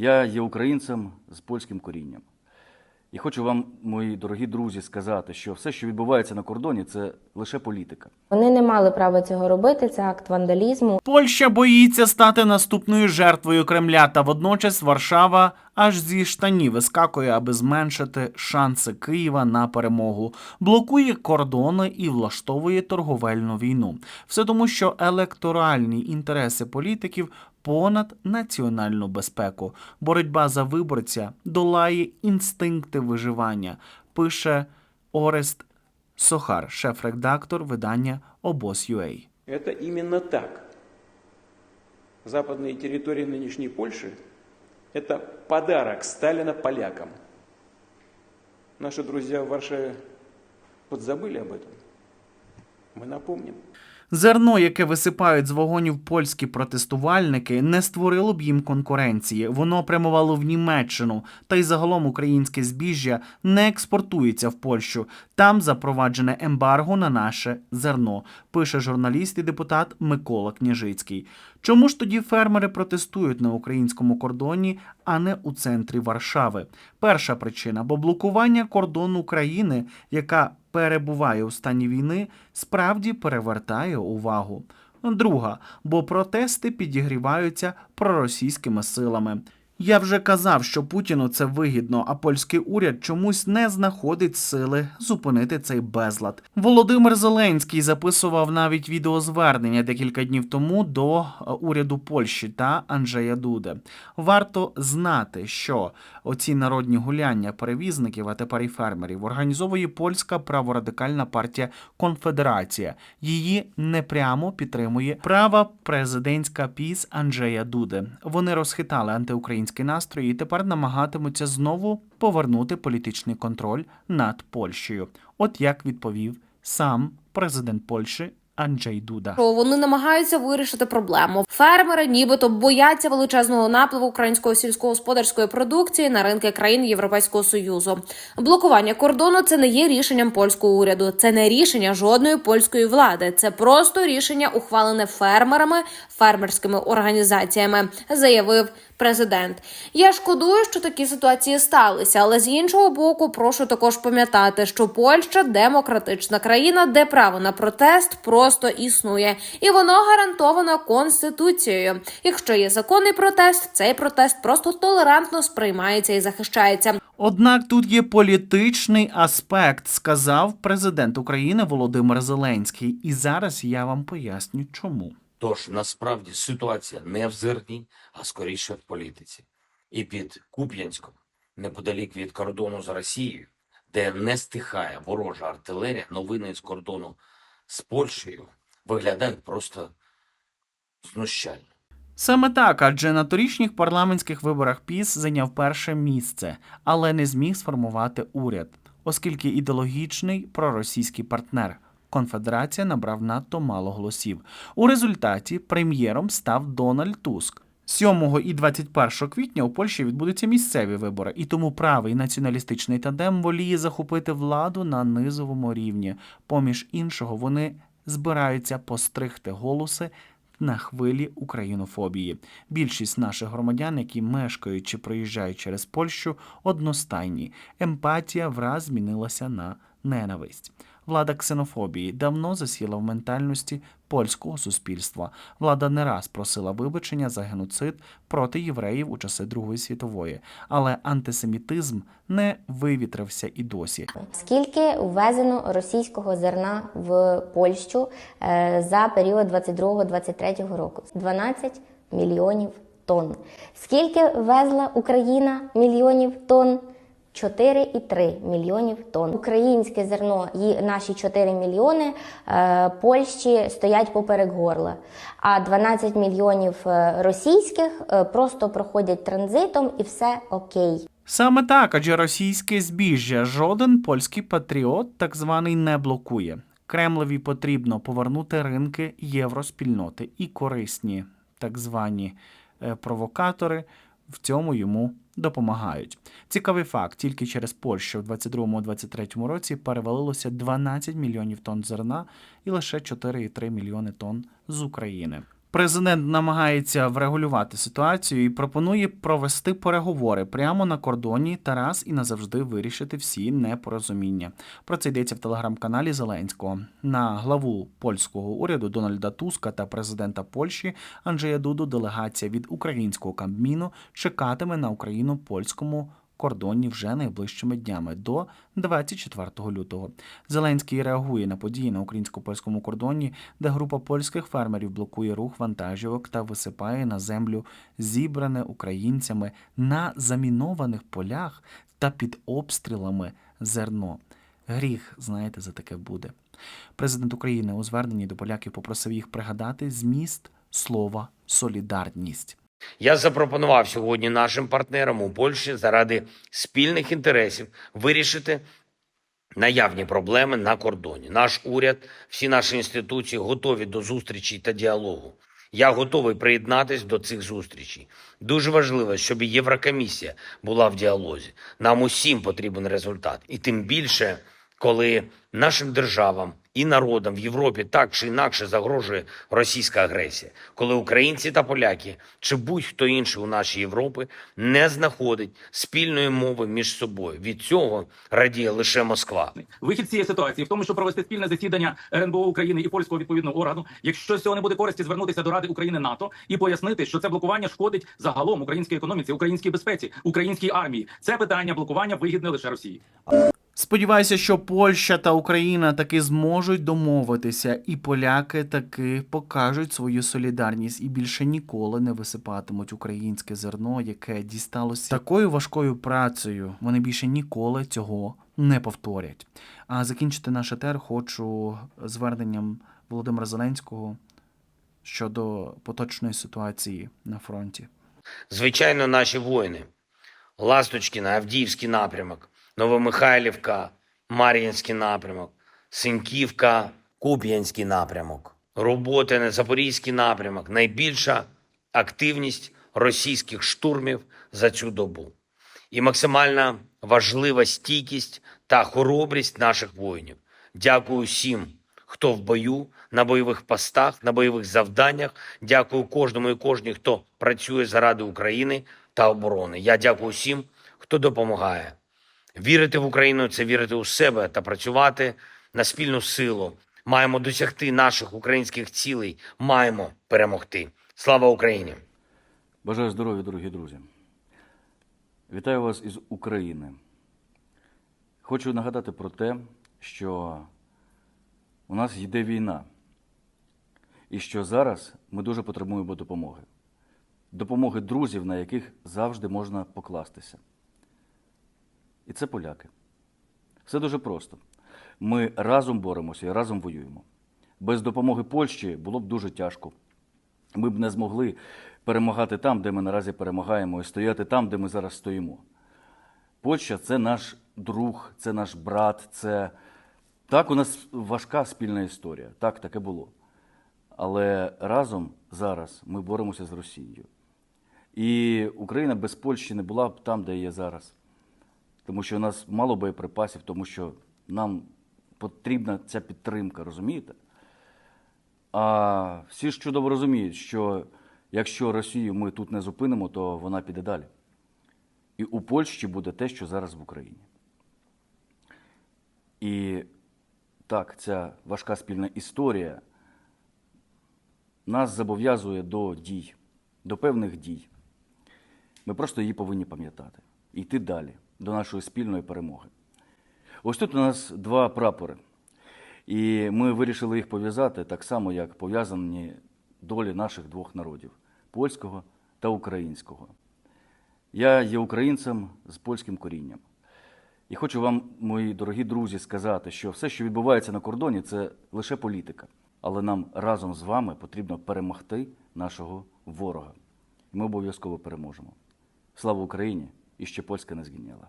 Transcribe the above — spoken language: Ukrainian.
Я є українцем з польським корінням. І хочу вам, мої дорогі друзі, сказати, що все, що відбувається на кордоні, це лише політика. Вони не мали права цього робити. Це акт вандалізму. Польща боїться стати наступною жертвою Кремля, та водночас Варшава аж зі штанів вискакує, аби зменшити шанси Києва на перемогу, блокує кордони і влаштовує торговельну війну. Все тому, що електоральні інтереси політиків понад національну безпеку. Боротьба за виборця долає інстинкти виживання. Пише Орест Сохар, шеф-редактор видання Обоз.UA. Это именно так. Западные территории нынешней Польши – это подарок Сталина полякам. Наши друзья в Варшаве подзабыли об этом. Мы напомним. Зерно, яке висипають з вагонів польські протестувальники, не створило б їм конкуренції. Воно прямувало в Німеччину, та й загалом українське збіжжя не експортується в Польщу. Там запроваджене ембарго на наше зерно, пише журналіст і депутат Микола Княжицький. Чому ж тоді фермери протестують на українському кордоні, а не у центрі Варшави? Перша причина бо блокування кордону країни, яка перебуває у стані війни, справді перевертає увагу. Друга, бо протести підігріваються проросійськими силами. Я вже казав, що Путіну це вигідно, а польський уряд чомусь не знаходить сили зупинити цей безлад. Володимир Зеленський записував навіть відеозвернення декілька днів тому до е, уряду Польщі та Анджея Дуде. Варто знати, що оці народні гуляння перевізників, а тепер і фермерів, організовує польська праворадикальна партія Конфедерація. Її непрямо підтримує права президентська піс Анджея Дуде. Вони розхитали антиукраїнські настрої і тепер намагатимуться знову повернути політичний контроль над Польщею. От як відповів сам президент Польщі Анджей Дуда. вони намагаються вирішити проблему. Фермери нібито бояться величезного напливу української сільськогосподарської продукції на ринки країн Європейського союзу. Блокування кордону це не є рішенням польського уряду, це не рішення жодної польської влади. Це просто рішення, ухвалене фермерами, фермерськими організаціями, заявив президент. Я шкодую, що такі ситуації сталися, але з іншого боку, прошу також пам'ятати, що Польща демократична країна, де право на протест просто існує, і воно гарантовано конституцією. Якщо є законний протест, цей протест просто толерантно сприймається і захищається. Однак тут є політичний аспект, сказав президент України Володимир Зеленський. І зараз я вам поясню, чому. Тож насправді ситуація не в зерні, а скоріше в політиці. І під Куп'янськом, неподалік від кордону з Росією, де не стихає ворожа артилерія, новини з кордону з Польщею виглядають просто знущально. Саме так, адже на торічніх парламентських виборах ПІС зайняв перше місце, але не зміг сформувати уряд, оскільки ідеологічний проросійський партнер. Конфедерація набрав надто мало голосів. У результаті прем'єром став Дональд Туск. 7 і 21 квітня у Польщі відбудуться місцеві вибори, і тому правий націоналістичний тандем воліє захопити владу на низовому рівні. Поміж іншого, вони збираються постригти голоси на хвилі українофобії. Більшість наших громадян, які мешкають чи проїжджають через Польщу, одностайні. Емпатія враз змінилася на ненависть. Влада ксенофобії давно засіла в ментальності польського суспільства. Влада не раз просила вибачення за геноцид проти євреїв у часи Другої світової, але антисемітизм не вивітрився і досі. Скільки ввезено російського зерна в Польщу е, за період 22-23 року? 12 мільйонів тонн. Скільки везла Україна мільйонів тонн? 4,3 мільйонів тонн. Українське зерно і наші 4 мільйони е, Польщі стоять поперек горла, а 12 мільйонів е, російських е, просто проходять транзитом і все окей. Саме так, адже російське збіжжя жоден польський патріот так званий не блокує. Кремлеві потрібно повернути ринки євроспільноти і корисні так звані провокатори в цьому йому допомагають. Цікавий факт: тільки через Польщу в 22-23 році перевалилося 12 мільйонів тонн зерна і лише 4,3 мільйони тонн з України. Президент намагається врегулювати ситуацію і пропонує провести переговори прямо на кордоні та раз і назавжди вирішити всі непорозуміння. Про це йдеться в телеграм-каналі Зеленського. На главу польського уряду Дональда Туска та президента Польщі Анджея Дуду делегація від українського Кабміну чекатиме на Україну польському кордоні вже найближчими днями до 24 лютого. Зеленський реагує на події на українсько-польському кордоні, де група польських фермерів блокує рух вантажівок та висипає на землю зібране українцями на замінованих полях та під обстрілами зерно. Гріх, знаєте, за таке буде. Президент України у зверненні до поляків попросив їх пригадати зміст слова солідарність. Я запропонував сьогодні нашим партнерам у Польщі заради спільних інтересів вирішити наявні проблеми на кордоні. Наш уряд, всі наші інституції готові до зустрічі та діалогу. Я готовий приєднатись до цих зустрічей. Дуже важливо, щоб Єврокомісія була в діалозі. Нам усім потрібен результат, і тим більше, коли нашим державам і народам в Європі так чи інакше загрожує російська агресія, коли українці та поляки чи будь-хто інший у нашій Європі не знаходить спільної мови між собою. Від цього радіє лише Москва. Вихід цієї ситуації в тому, щоб провести спільне засідання РНБО України і польського відповідного органу. Якщо з цього не буде користі, звернутися до Ради України НАТО і пояснити, що це блокування шкодить загалом українській економіці, українській безпеці, українській армії. Це питання блокування вигідне лише Росії. Сподіваюся, що Польща та Україна таки зможуть домовитися, і поляки таки покажуть свою солідарність і більше ніколи не висипатимуть українське зерно, яке дісталося такою важкою працею. Вони більше ніколи цього не повторять. А закінчити наш етер хочу зверненням Володимира Зеленського щодо поточної ситуації на фронті. Звичайно, наші воїни. Ласточкіна, Авдіївський напрямок, Новомихайлівка, Мар'їнський напрямок, Синьківка, Куп'янський напрямок, роботи на Запорізький напрямок. Найбільша активність російських штурмів за цю добу. І максимальна важлива стійкість та хоробрість наших воїнів. Дякую всім, хто в бою, на бойових постах, на бойових завданнях. Дякую кожному і кожній, хто працює заради України та оборони. Я дякую всім, хто допомагає. Вірити в Україну це вірити у себе та працювати на спільну силу. Маємо досягти наших українських цілей. Маємо перемогти. Слава Україні! Бажаю здоров'я, дорогі друзі. Вітаю вас із України. Хочу нагадати про те, що у нас йде війна, і що зараз ми дуже потребуємо допомоги. Допомоги друзів, на яких завжди можна покластися. І це поляки. Все дуже просто. Ми разом боремося і разом воюємо. Без допомоги Польщі було б дуже тяжко. Ми б не змогли перемагати там, де ми наразі перемагаємо, і стояти там, де ми зараз стоїмо. Польща це наш друг, це наш брат, це так, у нас важка спільна історія. Так, таке було. Але разом зараз ми боремося з Росією. І Україна без Польщі не була б там, де є зараз. Тому що у нас мало боєприпасів, тому що нам потрібна ця підтримка, розумієте? А всі ж чудово розуміють, що якщо Росію ми тут не зупинимо, то вона піде далі. І у Польщі буде те, що зараз в Україні. І так, ця важка спільна історія нас зобов'язує до дій, до певних дій. Ми просто її повинні пам'ятати і йти далі до нашої спільної перемоги. Ось тут у нас два прапори. І ми вирішили їх пов'язати так само, як пов'язані долі наших двох народів польського та українського. Я є українцем з польським корінням. І хочу вам, мої дорогі друзі, сказати, що все, що відбувається на кордоні, це лише політика. Але нам разом з вами потрібно перемогти нашого ворога. Ми обов'язково переможемо. Слава Україні! І ще польська не згиняла.